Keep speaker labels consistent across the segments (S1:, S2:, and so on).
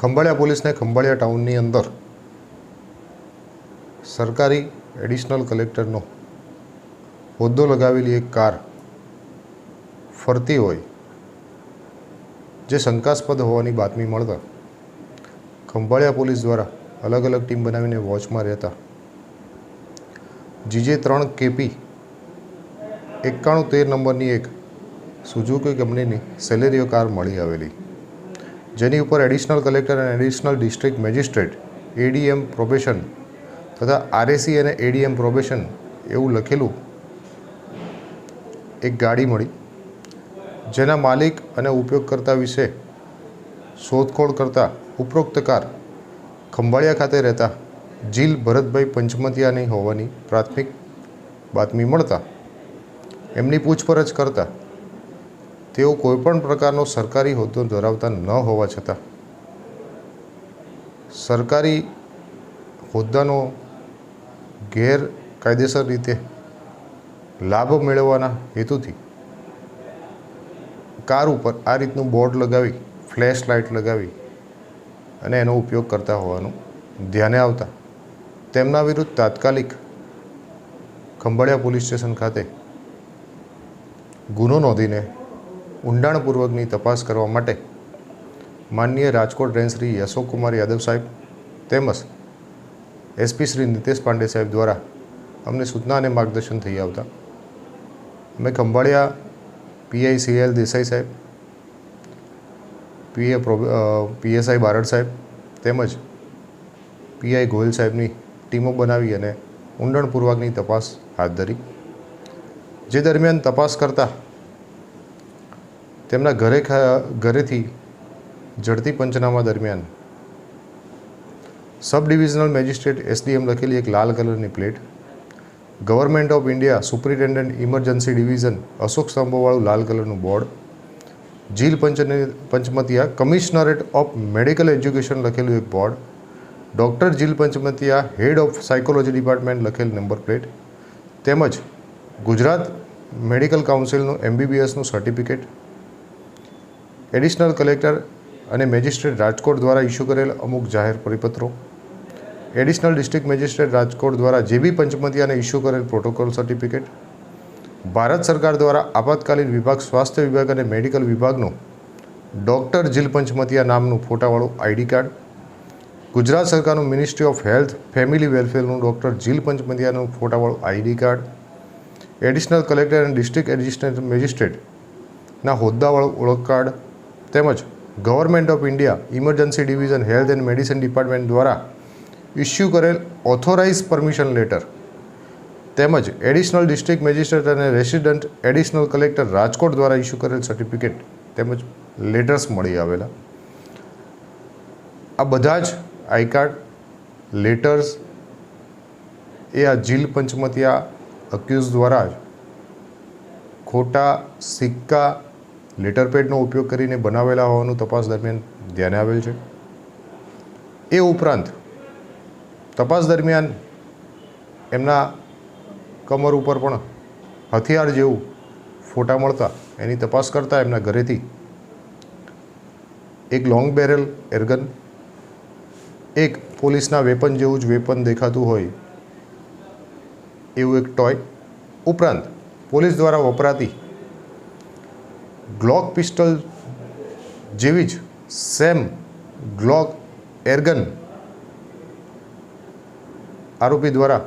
S1: ખંભાળિયા પોલીસને ખંભાળિયા ટાઉનની અંદર સરકારી એડિશનલ કલેક્ટરનો હોદ્દો લગાવેલી એક કાર ફરતી હોય, જે શંકાસ્પદ હોવાની બાતમી મળતા ખંભાળિયા પોલીસ દ્વારા અલગ અલગ ટીમ બનાવીને વોચમાં રહેતા જીજે ત્રણ કેપી એકાણું તેર નંબરની એક સુઝુકી કંપનીની સેલેરીઓ કાર મળી આવેલી. જેની ઉપર એડિશનલ કલેક્ટર અને additional district magistrate ADM probation તથા આરએસી અને એડીએમ પ્રોબેશન એવું લખેલું એક ગાડી મળી. જેના માલિક અને ઉપયોગકર્તા વિશે શોધખોળ કરતા ઉપરોક્ત કાર ખંભાળિયા ખાતે રહેતા જીલ ભરતભાઈ પંચમતિયાની હોવાની પ્રાથમિક બાતમી મળતા એમની પૂછપરછ કરતા તેઓ કોઈપણ પ્રકારનો સરકારી હોદ્દો ધરાવતા ન હોવા છતાં સરકારી હોદ્દાનો ગેરકાયદેસર રીતે લાભ મેળવવાના હેતુથી કાર ઉપર આ રીતનું બોર્ડ લગાવી, ફ્લેશ લાઇટ લગાવી અને એનો ઉપયોગ કરતા હોવાનું ધ્યાને આવતા તેમના વિરુદ્ધ તાત્કાલિક ખંભાળિયા પોલીસ સ્ટેશન ખાતે ગુનો નોંધીને ઊંડાણપૂર્વકની તપાસ કરવા માટે માનનીય રાજકોટ રેન્જ શ્રી યશોકુમાર યાદવ સાહેબ તેમજ એસપી શ્રી નિતેશ પાંડે સાહેબ દ્વારા અમને સૂચના અને માર્ગદર્શન થઈ આવતા. અમે ખંભાળિયા પીઆઈ સીએલ દેસાઈ સાહેબ, પીએ પીએસઆઈ બારડ સાહેબ તેમજ પીઆઈ ગોયલ સાહેબની ટીમો બનાવી અને ઊંડાણપૂર્વકની તપાસ હાથ ધરી. જે દરમિયાન તપાસ કરતા તેમના ઘરે ઘરેથી ઝડપી પંચનામા દરમિયાન સબ ડિવિઝનલ મેજિસ્ટ્રેટ એસડીએમ લખેલી એક લાલ કલરની plate, government of India superintendent emergency division Ashok સ્તંભોવાળું લાલ કલરનું બોર્ડ જીલ પંચને, Panchmatiya commissionerate of medical education લખેલું એક board, doctor Jil Panchmatiya head of psychology department લખેલ નંબર પ્લેટ, તેમજ ગુજરાત મેડિકલ કાઉન્સિલનું એમબીબીએસનું સર્ટિફિકેટ એડિશનલ કલેક્ટર અને મેજિસ્ટ્રેટ રાજકોટ દ્વારા ઇસ્યુ કરેલ અમુક જાહેર પરિપત્રો. એડિશનલ ડિસ્ટ્રિક્ટ મેજિસ્ટ્રેટ રાજકોટ દ્વારા જે બી પંચમતિયાને ઇસ્યુ કરેલ પ્રોટોકોલ સર્ટિફિકેટ. ભારત સરકાર દ્વારા આપાતકાલીન વિભાગ, સ્વાસ્થ્ય વિભાગ અને મેડિકલ વિભાગનું ડૉક્ટર જીલ પંચમતિયા નામનું ફોટાવાળું આઈડી કાર્ડ. ગુજરાત સરકારનું મિનિસ્ટ્રી ઓફ હેલ્થ, ફેમિલી વેલફેરનું ડૉક્ટર જીલ પંચમતિયાનું ફોટાવાળું આઈડી કાર્ડ. એડિશનલ કલેક્ટર અને ડિસ્ટ્રિક્ટ એડિશનલ મેજિસ્ટ્રેટના હોદ્દાવાળું ઓળખ કાર્ડ. તેમજ government of India emergency division health and medicine department દ્વારા ઇસ્યુ કરેલ ઓથોરાઇઝ પરમિશન લેટર તેમજ એડિશનલ ડિસ્ટ્રિક્ટ મેજિસ્ટ્રેટ અને રેસિડન્ટ એડિશનલ કલેક્ટર રાજકોટ દ્વારા ઇસ્યુ કરેલ સર્ટિફિકેટ તેમજ લેટર્સ મળી આવેલા. આ બધા જ આઈ કાર્ડ લેટર્સ એ આ જીલ પંચમતિયા અક્યુઝ દ્વારા જ ખોટા, સિક્કા લેટરપેડનો ઉપયોગ કરીને બનાવેલા હોવાનું તપાસ દરમિયાન ધ્યાને આવેલ છે. એ ઉપરાંત, તપાસ દરમિયાન એમના કમર ઉપર પણ હથિયાર જેવું ફોટા મળતા એની તપાસ કરતાં એમના ઘરેથી એક લોંગ બેરલ એરગન, એક પોલીસના વેપન જેવું જ વેપન દેખાતું હોય એવું એક ટોય. ઉપરાંત, પોલીસ દ્વારા વપરાતી ગ્લોક પિસ્ટલ જેવી જ સેમ ગ્લોક એરગન આરોપી દ્વારા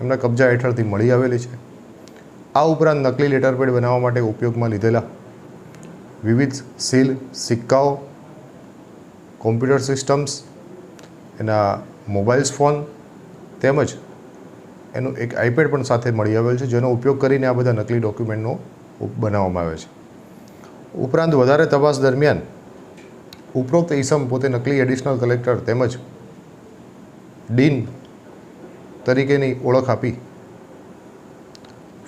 S1: એમના કબજા હેઠળથી મળી આવેલી છે. આ ઉપરાંત નકલી લેટરપેડ બનાવવા માટે ઉપયોગમાં લીધેલા વિવિધ સીલ સિક્કાઓ, કોમ્પ્યુટર સિસ્ટમ્સ, એના મોબાઈલ્સ ફોન તેમજ એનું એક આઈપેડ પણ સાથે મળી આવેલ છે, જેનો ઉપયોગ કરીને આ બધા નકલી ડોક્યુમેન્ટનો બનાવવામાં આવે છે. ઉપરાંત વધારે તપાસ દરમિયાન ઉપરોક્ત ઈસમ પોતે નકલી એડિશનલ કલેક્ટર તેમજ ડીન તરીકેની ઓળખ આપી.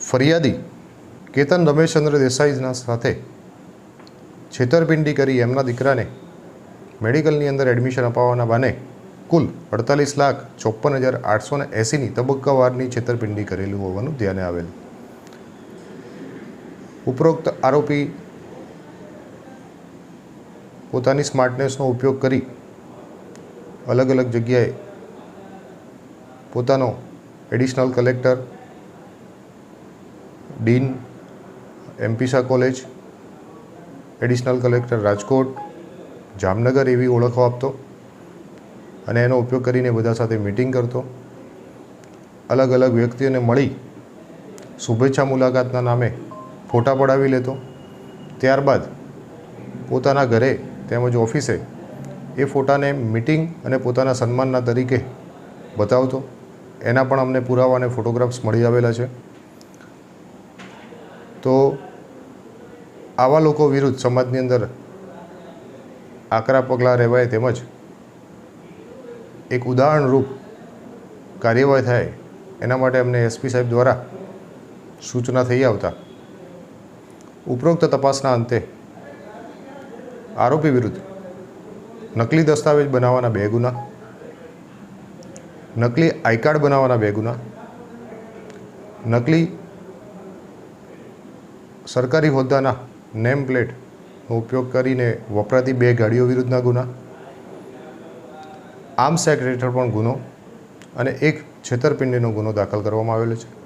S1: ફરિયાદી કેતન રમેશચંદ્ર દેસાઈના સાથે છેતરપિંડી કરી એમના દીકરાને મેડિકલની અંદર એડમિશન અપાવવાના બાને કુલ અડતાલીસ લાખ ચોપન હજાર આઠસો ને એંસીની તબક્કાવારની છેતરપિંડી કરેલું હોવાનું ધ્યાને આવેલ. ઉપરોક્ત આરોપી પોતાની સ્માર્ટનેસનો ઉપયોગ કરી અલગ અલગ જગ્યાએ પોતાનો additional collector dean એમપીસા college additional collector Rajkot, Jamnagar એવી ઓળખો આપતો અને એનો ઉપયોગ કરીને બધા સાથે મિટિંગ કરતો. અલગ અલગ વ્યક્તિઓને મળી શુભેચ્છા મુલાકાતના નામે ફોટા પડાવી લેતો. ત્યારબાદ પોતાના ઘરે તેમજ ઓફિસે એ ફોટાને મિટિંગ અને પોતાના સન્માનના તરીકે બતાવતો. એના પણ અમને પુરાવા અને ફોટોગ્રાફ્સ મળી આવેલા છે. તો આવા લોકો વિરુદ્ધ સમાજની અંદર આકરા પગલાં રહેવાય તેમજ એક ઉદાહરણરૂપ કાર્યવાહી થાય એના માટે અમને એસપી સાહેબ દ્વારા સૂચના થઈ આવતા. ઉપરોક્ત તપાસના અંતે આરોપી વિરુદ્ધ નકલી દસ્તાવેજ બનાવવાના બે ગુના, નકલી આઈ કાર્ડ બનાવવાના બે ગુના, નકલી સરકારી હોદ્દાના નેમ પ્લેટનો ઉપયોગ કરીને વપરાતી બે ગાડીઓ વિરુદ્ધના ગુના, આર્મ્સ એક્ટ હેઠળ પણ ગુનો અને એક છેતરપિંડીનો ગુનો દાખલ કરવામાં આવેલો છે.